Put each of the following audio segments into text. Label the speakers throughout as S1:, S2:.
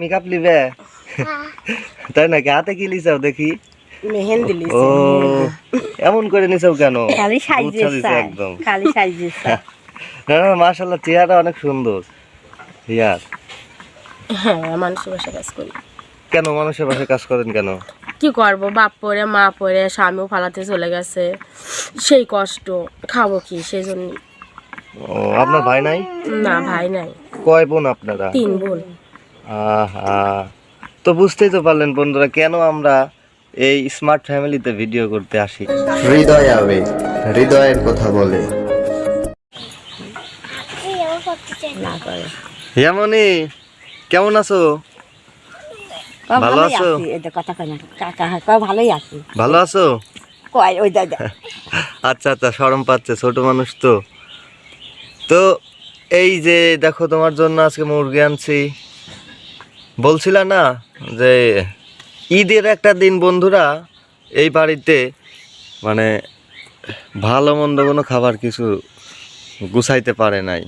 S1: Makeup লিবে? তাই নাকি? হাতে কি লিসাও দেখি?
S2: মেহেন্দি
S1: এমন করে নিছাও কেন?
S2: খালি
S1: একদম।
S2: খালি
S1: না না মাশাআল্লাহ চেহারা অনেক সুন্দর। ইয়ার।
S2: হ্যাঁ মানুষের বাসা কাজ করি।
S1: কেন মানুষের পাশে কাজ করেন কেন?
S2: কি করব? বাপ পরে মা পরে স্বামীও ফালাতে চলে গেছে। সেই কষ্ট খাব কি? সেই জন্য
S1: ও আপনার ভাই নাই?
S2: না ভাই নাই।
S1: কয় বোন আপনারা?
S2: তিন বোন।
S1: আহা। তো বুঝতেই তো পারলেন বন্ধুরা কেন আমরা এই স্মার্ট ফ্যামিলিতে ভিডিও করতে আসি?
S3: হৃদয় আবেগ হৃদয়ের কথা বলে।
S1: হেমনি কেমন আছো? ভালো আছো?
S2: কথা কয় না কাকা ভালোই আছি।
S1: ভালো আছো?
S2: কয় ওই দাদা
S1: আচ্ছা আচ্ছা সরম পাচ্ছে ছোট মানুষ তো। তো এই যে দেখো তোমার জন্য আজকে মুরগি আনছি। বলছিলা না যে ঈদের একটা দিন বন্ধুরা এই বাড়িতে মানে ভালো মন্দ কোনো খাবার কিছু গুছাইতে পারে নাই।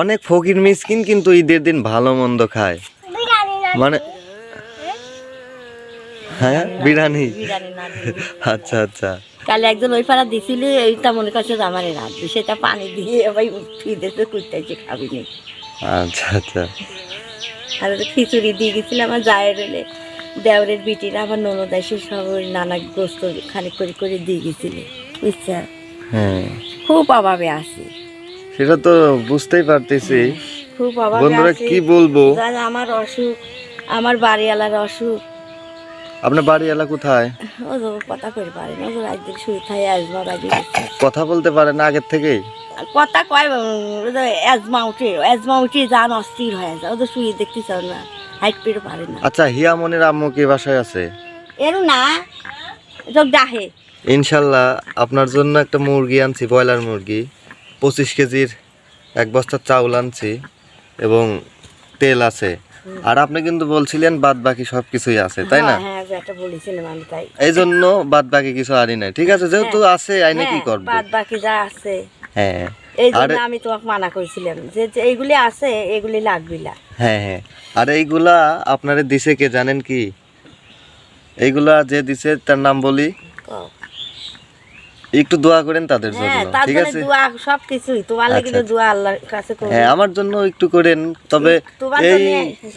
S1: অনেক ফকির মিসকিন কিন্তু ঈদের দিন ভালো মন্দ খায়। মানে হ্যাঁ বিরিয়ানি। আচ্ছা আচ্ছা।
S2: কাল একজন ওই পাড়া দিছিল এইটা মনে করছে আমার রাঁধবে সেটা পানি দিয়ে এবার ফিদেতে কুটতেছে খাবি নি।
S1: আচ্ছা আচ্ছা।
S2: আর খিচুড়ি দিয়ে গেছিল আমার জায়ের দেওরের বিটিরা আবার ননদ এসে সব নানা গোস্ত খানিক করে করে দিয়ে গেছিল বুঝছেন
S1: হ্যাঁ।
S2: খুব অভাবে আছি।
S1: সেটা তো বুঝতেই পারতেছি।
S2: খুব অভাবে
S1: বন্ধুরা কি বলব?
S2: আমার অসুখ আমার বাড়িওয়ালার অসুখ
S1: আপনার বাড়ি এলা কোথায়?
S2: ও তো কথা করে পারে না ও তো রাত দিন শুয়ে থাকে আজমা বাড়ি
S1: কথা বলতে পারে না আগের থেকেই?
S2: কথা কয় অ্যাজমা উঠে অ্যাজমা উঠে যান অস্থির হয়ে যায় ও তো শুয়ে দেখতে চাও না হাইট পেরো পারে না।
S1: আচ্ছা হিয়ামনির আম্মু কি বাসায় আছে?
S2: এরু না তো ডাহে।
S1: ইনশাল্লাহ আপনার জন্য একটা মুরগি আনছি ব্রয়লার মুরগি। পঁচিশ কেজির এক বস্তা চাউল আনছি এবং তেল আছে। আর আপনি কিন্তু বলছিলেন বাদ বাকি সব কিছুই আছে তাই না?
S2: হ্যাঁ, হ্যাঁ একটা বলেছিলাম আমি তাই।
S1: এই জন্য বাদ বাকি কিছু আনি নাই ঠিক আছে? যেহেতু আছে আইনে কি
S2: হ্যাঁ,
S1: করব?
S2: বাদ বাকি যা আছে।
S1: হ্যাঁ।
S2: এই
S1: আর
S2: জন্য আমি তোমাকে মানা করেছিলাম যে এইগুলি আছে এগুলি লাগবি না
S1: হ্যাঁ হ্যাঁ। আর এইগুলা আপনারে দিছে কে জানেন কি? এইগুলা যে দিছে তার নাম বলি। একটু দোয়া করেন তাদের
S2: হ্যাঁ
S1: জন্য। ঠিক
S2: জন্য
S1: আছে?
S2: দোয়া তোমার লাগি
S1: আচ্ছা,
S2: দোয়া আল্লাহর কাছে করব।
S1: হ্যাঁ আমার জন্য একটু করেন। তবে এই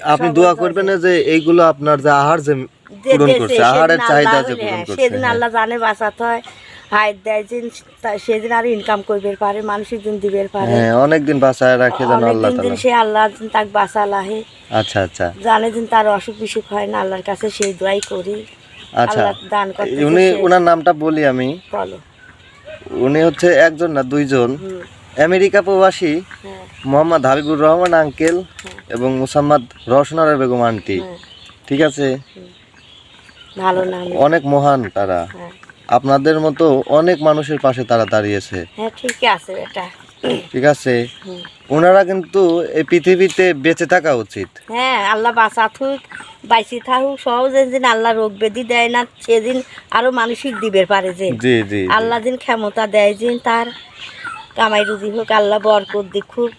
S1: আপনি দোয়া করবেন যে এইগুলো আপনার যে আহার যে পূরণ করছে আহারের চাহিদা যে পূরণ
S2: হ্যাঁ,
S1: করছে
S2: সেদিন
S1: হ্যাঁ।
S2: আল্লাহ জানে বাঁচাতে হয় দেয় সেদিন আর ইনকাম করবে পারে মানুষের দিন দিবে পারে।
S1: হ্যাঁ অনেকদিন বাঁচায় রাখে যেন আল্লাহ তাআলা।
S2: সে আল্লাহ দিন তাকে বাঁচা লাহে।
S1: আচ্ছা আচ্ছা।
S2: জানে দিন তার অসুখ বিসুখ হয় না আল্লাহর কাছে সেই দোয়াই করি।
S1: আচ্ছা
S2: দান করতে
S1: উনি ওনার নামটা বলি আমি।
S2: বলো।
S1: উনি হচ্ছে একজন না দুইজন। আমেরিকা প্রবাসী মোহাম্মদ হাবিবুর রহমান আঙ্কেল এবং মুসাম্মদ রসনার বেগম আন্টি। ঠিক আছে?
S2: ভালো নাম।
S1: অনেক মহান তারা।
S2: হ্যাঁ।
S1: আপনাদের মতো অনেক মানুষের পাশে তারা দাঁড়িয়েছে।
S2: হ্যাঁ ঠিক আছে এটা।
S1: ঠিক আছে? ওনারা কিন্তু এই পৃথিবীতে বেঁচে থাকা উচিত।
S2: হ্যাঁ আল্লাহ বাঁচা থাকুক বাইসি থাকুক সহজে দিন আল্লাহ রোগ ব্যাধি দেয় না সেদিন আরও মানসিক দিবে পারে যে।
S1: জি জি
S2: আল্লাহ দিন ক্ষমতা দেয় দিন তার কামাই রুজি হোক আল্লাহ বরকত দেখুক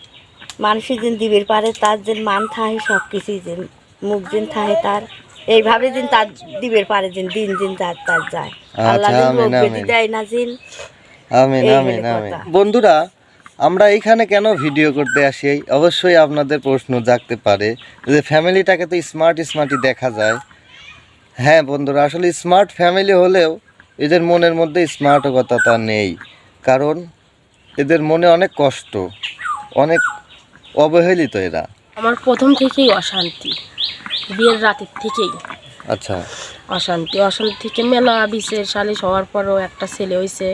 S2: মানুষের দিন দিবের পারে তার দিন মান থাহে সব কিছুই যে মুখ দিন থাহে তার। এইভাবে দিন তার দিবের পারে দিন দিন দিন তার তার যায়। আল্লাহ দিন রোগ ব্যাধি দেয় না দিন
S1: আমিন আমিন আমিন। বন্ধুরা আমরা এইখানে কেন ভিডিও করতে আসি? অবশ্যই আপনাদের প্রশ্ন জাগতে পারে যে ফ্যামিলিটাকে তো স্মার্ট স্মার্টই দেখা যায়। হ্যাঁ বন্ধুরা, আসলে স্মার্ট ফ্যামিলি হলেও এদের মনের মধ্যে স্মার্টকতা নেই। কারণ এদের মনে অনেক কষ্ট, অনেক অবহেলিত এরা।
S4: আমার প্রথম থেকেই অশান্তি, বিয়ের রাতের থেকেই।
S1: আচ্ছা।
S4: অশান্তি। অশান্তি থেকে মেলা বিশের সালিশ হওয়ার পরও একটা ছেলে হয়েছে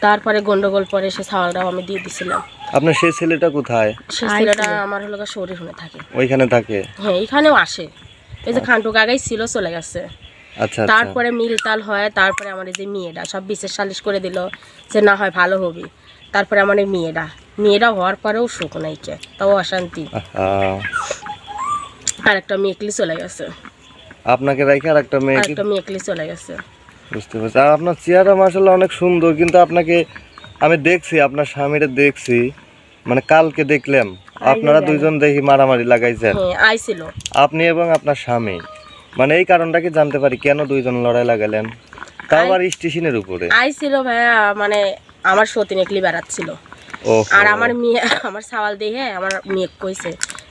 S4: তারপরে গন্ডগোল পরে সে ছাওয়ালটাও আমি দিয়ে দিছিলাম।
S1: আপনার সেই ছেলেটা কোথায়?
S4: সে ছেলেটা আমার হলো শরীর হয়ে থাকে।
S1: ওইখানে থাকে?
S4: হ্যাঁ এখানেও আসে। এই যে খান্টু গাগাই ছিল চলে গেছে।
S1: আচ্ছা আচ্ছা।
S4: তারপরে মিলতাল হয় তারপরে আমার এই যে মেয়েটা সব বিশেষ সালিশ করে দিল যে না হয় ভালো হবে। তারপরে আমার এই মেয়েটা মেয়েটা হওয়ার পরেও সুখ নাই কে তাও অশান্তি। আর একটা মেয়েকলি চলে গেছে।
S1: আপনাকে রেখে আর একটা মেয়ে
S4: একটা মেয়েকলি চলে গেছে।
S1: বুঝতে পারছি। আর আপনার চেহারা মাসাল্লাহ অনেক সুন্দর কিন্তু আপনাকে আমি দেখছি আপনার স্বামীরে দেখছি মানে কালকে দেখলাম আপনারা দুইজন দেখি মারামারি লাগাইছেন।
S4: হ্যাঁ আইছিল।
S1: আপনি এবং আপনার স্বামী মানে এই কারণটা কি জানতে পারি কেন দুইজন লড়াই লাগালেন? তাও আবার স্টেশনের উপরে।
S4: আইছিল ভাইয়া মানে আমার সতীন একলি বেড়াচ্ছিল। আর আমার মেয়ে আমার সাওয়াল দেখে আমার মেয়ে কইছে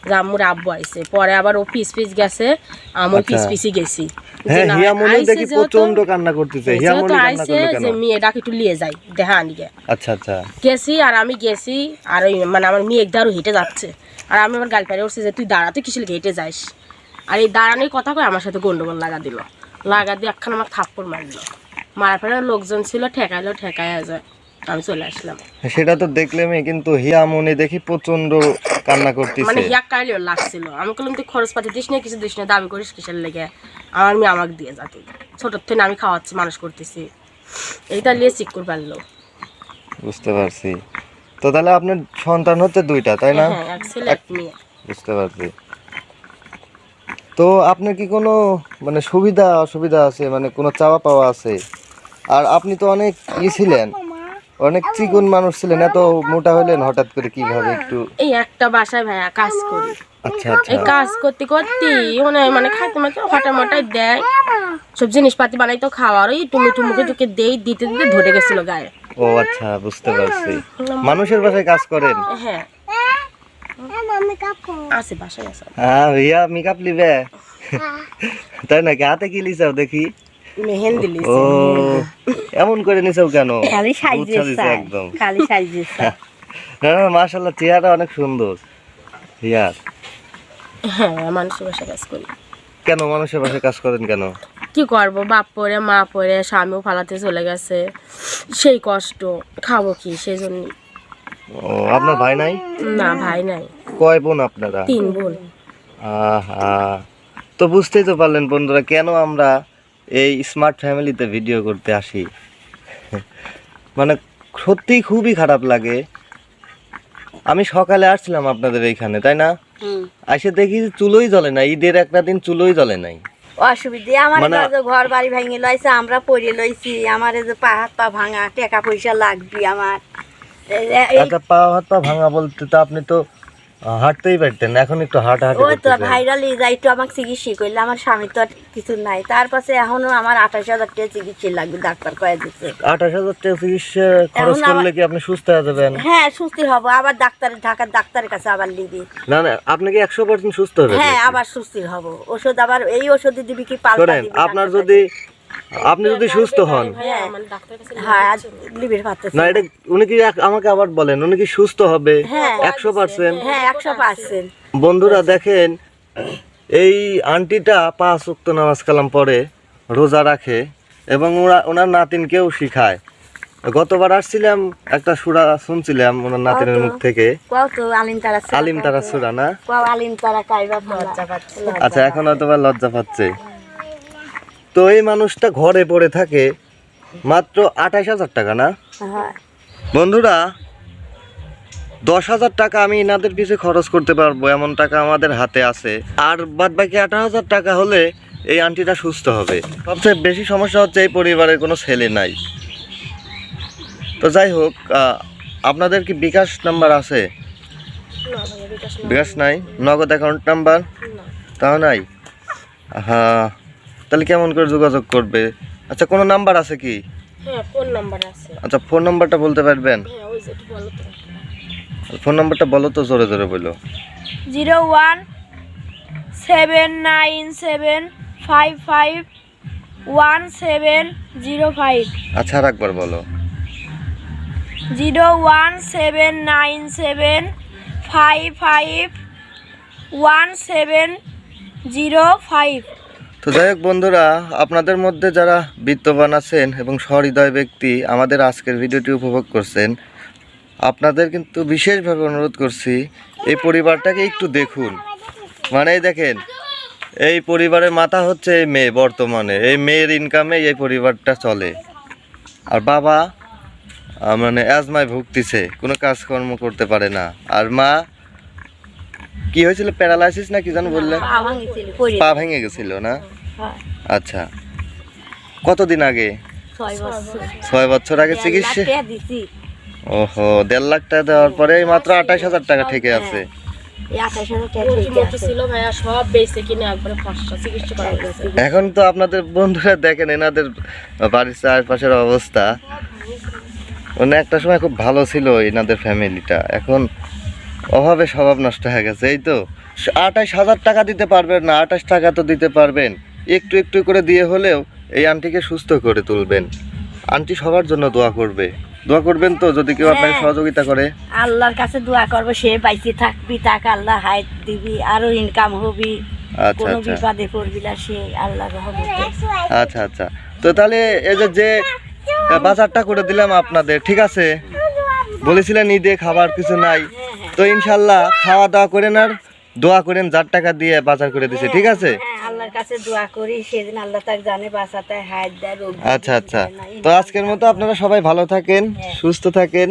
S4: যে আম্মুর আব্বু আইছে। পরে আবার ও পিস পিস গেছে আমি পিস
S1: আচ্ছা।
S4: পিসি গেছি।
S1: হ্যাঁ প্রচণ্ড কান্না করতেছে। হিয়ামনি
S4: আইছে যে একটু যাই দেখা আনিকে
S1: আচ্ছা আচ্ছা।
S4: গেছি আর আমি গেছি আর ওই মানে আমার মেয়ে একদারও হেঁটে যাচ্ছে। আর আমি আমার গাল পাড়ে যে তুই দাঁড়া তুই হেঁটে যাস? আর এই দাঁড়ানোর কথা কয় আমার সাথে গন্ডগোল লাগা দিল। লাগা দিয়ে একখান আমার থাপ্পড় মারলো। মারার পরে লোকজন ছিল ঠেকাইলো ঠেকাই যায়। আমি চলে আসলাম।
S1: সেটা তো দেখলামই কিন্তু হিয়া মনে দেখি প্রচণ্ড কান্না করতেছে।
S4: মানে হিয়াক কাইলেও লাগছিল। আমি বললাম তুই খরচ পাতি দিস না কিছু দিস না দাবি করিস কিসের লেগে? আমার মেয়ে আমাকে দিয়ে যা তুই। ছোটোর থেকে আমি খাওয়াচ্ছি মানুষ করতেছি। এইটা নিয়ে চিক করে পারল
S1: বুঝতে পারছি। তো তাহলে আপনার সন্তান হচ্ছে দুইটা তাই না?
S4: হ্যাঁ এক মেয়ে।
S1: বুঝতে পারছি। তো আপনার কি কোনো মানে সুবিধা অসুবিধা আছে? মানে কোনো চাওয়া পাওয়া আছে? আর আপনি তো অনেক ই ছিলেন। অনেক চিকন মানুষ ছিলেন এত মোটা হলেন হঠাৎ করে কীভাবে একটু?
S4: এই একটা বাসায় ভাইয়া কাজ করি।
S1: আচ্ছা আচ্ছা।
S4: এই কাজ করতে করতে মানে মানে খাইতে মাইতে হঠাৎ মটাই দেয়। সব জিনিসপাতি বানাই তো খাওয়ার ওই টুমে টুমুকে টুকে দেই দিতে দিতে ধরে গেছিল গায়ে।
S1: ও আচ্ছা বুঝতে পারছি। মানুষের বাসায় কাজ করেন?
S4: হ্যাঁ। আছে বাসায় আছে।
S1: হ্যাঁ ভাইয়া মেকআপ লিবে তাই নাকি? হাতে কি লিসাও দেখি?
S4: মেহেন্দি লিছে
S1: এমন করে নিছাও কেন?
S2: খালি চাই
S1: একদম।
S2: খালি
S1: না না মাশাআল্লাহ চেহারা অনেক সুন্দর। হিয়ার।
S4: হ্যাঁ মানুষের বাসায় কাজ করি।
S1: কেন মানুষের বাসায় কাজ করেন কেন?
S4: কি করব বাপ পরে মা পরে স্বামীও ফালাতে চলে গেছে। সেই কষ্ট খাব কি সেই জন্য
S1: ও আপনার ভাই নাই?
S4: না ভাই নাই।
S1: কয় বোন আপনারা?
S4: তিন বোন।
S1: আহা তো বুঝতেই তো পারলেন বন্ধুরা কেন আমরা এই স্মার্ট ফ্যামিলিতে ভিডিও করতে আসি। মানে সত্যিই খুবই খারাপ লাগে। আমি সকালে আসছিলাম আপনাদের এইখানে তাই না? এসে দেখি চুলোই জ্বলে না ঈদের একটা দিন চুলোই জ্বলে নাই।
S2: অসুবিধে আমার
S1: মানে-
S2: যে ঘর বাড়ি ভেঙে লইছে আমরা পড়ে লইছি আমার যে পা হাত পা ভাঙা টাকা পয়সা লাগবে আমার।
S1: আচ্ছা পা হাত পা ভাঙা বলতে তো আপনি তো হাঁটতেই পারতেন এখন একটু হাঁটা হাঁটি
S2: ওই তো। ভাইরাল যাই তো আমাকে চিকিৎসা করলে আমার স্বামী তো আর কিছু নাই। তারপরে এখনও আমার আঠাশ হাজার টাকা চিকিৎসা লাগবে ডাক্তার কয়ে দিচ্ছে
S1: আঠাশ হাজার টাকা চিকিৎসা খরচ করলে কি আপনি সুস্থ হয়ে যাবেন?
S2: হ্যাঁ সুস্থ হব। আবার ডাক্তার ঢাকার ডাক্তারের কাছে আবার নিবি
S1: না না আপনি কি একশো পার্সেন্ট সুস্থ হবেন
S2: হ্যাঁ আবার সুস্থ হব। ওষুধ আবার এই ওষুধ দিবি কি পাল্টা
S1: আপনার যদি আপনি যদি সুস্থ হন।
S4: মানে?
S2: হ্যাঁ
S1: না এটা উনি কি এক- আমাকে আবার বলেন উনি কি সুস্থ হবে?
S2: হ্যাঁ।
S1: একশো পার্সেন্ট?
S2: হ্যাঁ একশো পার্সেন্ট।
S1: বন্ধুরা দেখেন এই আন্টিটা পাঁচ উক্ত নামাজ কালাম পড়ে রোজা রাখে এবং ওরা ওনার নাতিনকেও শিখায়। গতবার আসছিলাম একটা সুরা শুনছিলাম ওনার নাতিনের মুখ থেকে।
S2: আলিম তারা
S1: আলিম সুরা না?
S2: কও আলিম তারা কাইবা লজ্জা
S4: পাচ্ছে।
S1: আচ্ছা এখন হয়তো লজ্জা পাচ্ছে। তো এই মানুষটা ঘরে পড়ে থাকে মাত্র আঠাশ হাজার টাকা না?
S2: হ্যাঁ।
S1: বন্ধুরা দশ হাজার টাকা আমি এনাদের পিছে খরচ করতে পারব এমন টাকা আমাদের হাতে আছে। আর বাদ বাকি আঠারো হাজার টাকা হলে এই আন্টিটা সুস্থ হবে। সবচেয়ে বেশি সমস্যা হচ্ছে এই পরিবারের কোনো ছেলে নাই। তো যাই হোক আপনাদের কি বিকাশ নাম্বার আছে?
S4: বিকাশ
S1: নাই? নগদ অ্যাকাউন্ট নাম্বার। তাও নাই? হ্যাঁ। তাহলে কেমন করে যোগাযোগ করবে? আচ্ছা কোনো নাম্বার আছে কি?
S4: হ্যাঁ ফোন নাম্বার
S1: আচ্ছা ফোন নাম্বারটা বলতে পারবেন?
S4: হ্যাঁ
S1: ফোন নাম্বারটা বলো তো জোরে জোরে বলো।
S5: Zero one seven nine seven five five one seven zero five.
S1: আচ্ছা আর একবার বলো।
S5: Zero one seven nine seven five five one seven zero five.
S1: তো যাই হোক বন্ধুরা আপনাদের মধ্যে যারা বিত্তবান আছেন এবং সহৃদয় ব্যক্তি আমাদের আজকের ভিডিওটি উপভোগ করছেন আপনাদের কিন্তু বিশেষভাবে অনুরোধ করছি এই পরিবারটাকে একটু দেখুন। মানে এই দেখেন এই পরিবারের মাথা হচ্ছে এই মেয়ে বর্তমানে এই মেয়ের ইনকামে এই পরিবারটা চলে। আর বাবা মানে অ্যাজমায় ভুগতিছে কোনো কাজকর্ম করতে পারে না। আর মা কি হয়েছিল প্যারালাইসিস না কি জানো বললেন?
S2: পা
S1: ভেঙে গেছিল না? আচ্ছা। কতদিন আগে?
S2: ছয় বছর।
S1: ছয় বছর আগে চিকিৎসা ওহো দেড় লাখ টাকা দেওয়ার পরে এই মাত্র আঠাশ হাজার টাকা থেকে আছে।
S2: এই আঠাশ হাজার টাকা ঠিক
S4: মুরগি
S2: আছে।
S4: ছিল ভাইয়া সব বেঁচে কিনে একবারে ফসা চিকিৎসা করা গেছে।
S1: এখন তো আপনাদের বন্ধুরা দেখেন এনাদের বাড়ির চারপাশের অবস্থা। মানে একটা সময় খুব ভালো ছিল এনাদের ফ্যামিলিটা। এখন অভাবে স্বভাব নষ্ট হয়ে গেছে এই তো। আঠাশ হাজার টাকা দিতে পারবেন না আঠাশ টাকা তো দিতে পারবেন। একটু একটু করে দিয়ে হলেও এই আন্টিকে সুস্থ করে তুলবেন। আন্টি সবার জন্য দোয়া করবে। দোয়া করবেন তো যদি কেউ আপনাকে
S2: হ্যাঁ।
S1: সহযোগিতা করে।
S2: আল্লাহর কাছে দোয়া করব সে বাইচে থাকবি তাকে আল্লাহ হাইট দিবি আরও ইনকাম হবি।
S1: আচ্ছা
S2: কোনো
S1: আচ্ছা।
S2: বিপদে পড়বি না সে আল্লাহ
S1: আচ্ছা আচ্ছা। তো তাহলে এই যে যে বাজারটা করে দিলাম আপনাদের ঠিক আছে? বলেছিলেন ঈদে খাবার কিছু নাই। তো ইনশাল্লাহ খাওয়া দাওয়া করেন আর দোয়া করেন যার টাকা দিয়ে বাজার করে দিছে ঠিক আছে?
S2: হ্যাঁ আল্লাহর কাছে দোয়া করি সেদিন আল্লাহ তাকে জানে বাঁচাতে হায়াত দেয়
S1: আচ্ছা আচ্ছা। তো আজকের মতো আপনারা সবাই ভালো থাকেন সুস্থ থাকেন।